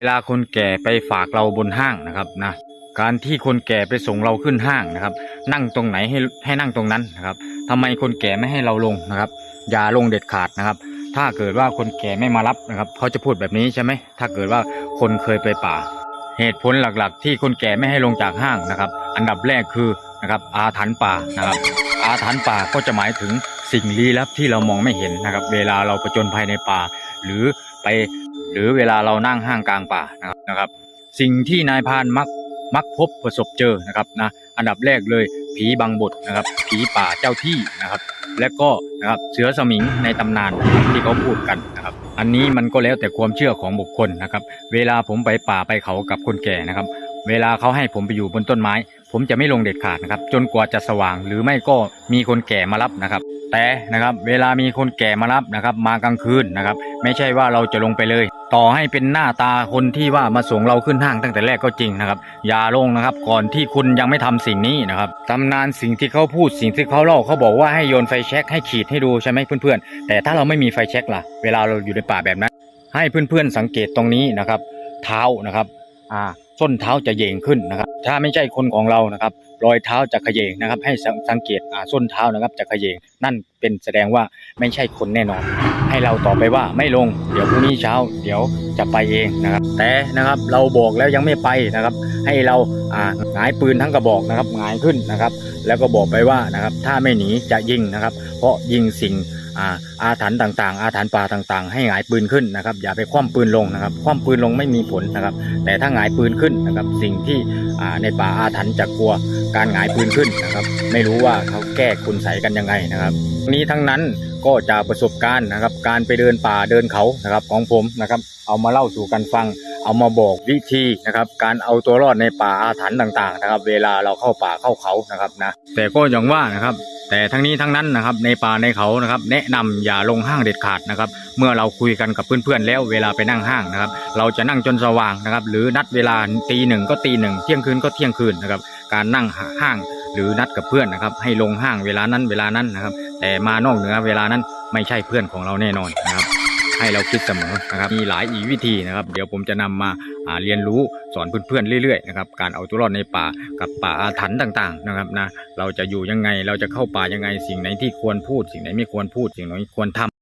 เวลาคนแก่ไปฝากเราบนห้างนะครับนะการที่คนแก่ไปส่งเราขึ้นห้างนะครับ นั่งตรงไหนให้ให้นั่งตรงนั้นนะครับทำไมคนแก่ไม่ให้เราลงนะครับ อย่าลงเด็ดขาดนะครับ ถ้าเกิดว่าคนแก่ไม่มารับนะครับเขาจะพูดแบบนี้ใช่ไหมถ้าเกิดว่าคนเคยไปป่า เหตุผลหลักๆ ที่คนแก่ไม่ให้ลงจากห้างนะครับ อันดับแรกคือนะครับอาถรรพ์ป่านะครับ อาถรรพ์ป่าก็จะหมายถึงสิ่งลี้ลับที่เรามองไม่เห็นนะครับ เวลาเราประจนภัยในป่า หรือไป หรือเวลาเรานั่งห้างกลางป่านะครับนะครับ สิ่งที่นายพานมักมักพบประสบเจอนะครับนะอันดับแรกเลยผีบางบทนะครับ ผีป่าเจ้าที่นะครับ และก็นะครับเสือสมิงในตำนานที่เขาพูดกันนะครับ อันนี้มันก็แล้วแต่ความเชื่อของบุคคลนะครับ เวลาผมไปป่าไปเขากับคนแก่นะครับ เวลาเขาให้ผมไปอยู่บนต้นไม้ ผมจะไม่ลงเด็ดขาดนะครับ จนกว่าจะสว่างหรือไม่ก็มีคนแก่มารับนะครับ แต่นะครับ เวลามีคนแก่มารับนะครับ มากลางคืนนะครับ ไม่ใช่ว่าเราจะลงไปเลย ต่อให้เป็นหน้าตาคนที่ว่ามาส่งเราขึ้นห้างตั้งแต่แรกก็จริงนะครับ อย่าลงนะครับ ก่อนที่คุณยังไม่ทำสิ่งนี้นะครับตำนานสิ่งที่เขาพูดสิ่งที่เขาเล่าเขาบอกว่าให้โยนไฟแช็กให้ขีดให้ดูใช่ไหมเพื่อนๆแต่ถ้าเราไม่มีไฟแช็กล่ะ เวลาเราอยู่ในป่าแบบนั้น ให้เพื่อนๆสังเกตตรงนี้นะครับ เท้านะครับ อ่าส้นเท้าจะเย่งขึ้นนะครับ ถ้าไม่ใช่คนของเรานะครับ รอยเท้าจะขยงนะครับ ให้สังเกตอ่าส้นเท้านะครับจะขยงนั่นเป็นแสดงว่าไม่ใช่คนแน่นอน ให้เราตอบไปว่าไม่ลง เดี๋ยวพรุ่งนี้เช้า เดี๋ยวจะไปเองนะครับ แต่นะครับเราบอกแล้วยังไม่ไปนะครับ ให้เราอ่าหงายปืนทั้งกระบอกนะครับหงายขึ้นนะครับ แล้วก็บอกไปว่านะครับ ถ้าไม่หนีจะยิงนะครับ เพราะยิงสิ่ง อาอาถรรพ์ต่างๆ อาถรรพ์ป่าต่างๆ ให้หงายปืนขึ้นนะครับ อย่าไปคว่ำปืนลงนะครับ คว่ำปืนลงไม่มีผลนะครับ แต่ถ้าหงายปืนขึ้นนะครับ สิ่งที่ในป่าอาถรรพ์จะกลัวการหงายปืนขึ้นนะครับ ไม่รู้ว่าเขาแก้คุณใสกันยังไงนะครับ นี้ทั้งนั้นก็จากประสบการณ์นะครับ การไปเดินป่าเดินเขานะครับของผมนะครับ เอามาเล่าสู่กันฟังเอามาบอกวิธีนะครับ การเอาตัวรอดในป่าอาถรรพ์ต่างๆ นะครับ เวลาเราเข้าป่าเข้าเขานะครับนะแต่ก็อย่างว่านะครับ แต่ทั้งนี้ทั้งนั้นนะครับในป่าในเขานะครับ แนะนำอย่าลงห้างเด็ดขาดนะครับ เมื่อเราคุยกันกับเพื่อนๆแล้วเวลาไปนั่งห้างนะครับ เราจะนั่งจนสว่างนะครับ หรือนัดเวลาตีหนึ่งก็ตีหนึ่งเที่ยงคืนก็เที่ยงคืนนะครับ การนั่งห้างหรือนัดกับเพื่อนนะครับ ให้ลงห้างเวลานั้นเวลานั้นนะครับ แต่มานอกเหนือเวลานั้นไม่ใช่เพื่อนของเราแน่นอนนะครับ ให้เราคิดเสมอนะครับ มีหลายอีกวิธีนะครับ เดี๋ยวผมจะนำมา อ่าเรียนรู้สอนเพื่อนๆเรื่อยๆนะครับการเอาตัวรอดในป่ากับป่าอาถรรพ์ต่างๆนะครับนะเราจะอยู่ยังไงเราจะเข้าป่ายังไงสิ่งไหนที่ควรพูด สิ่งไหนไม่ควรพูด สิ่งไหนควรทำ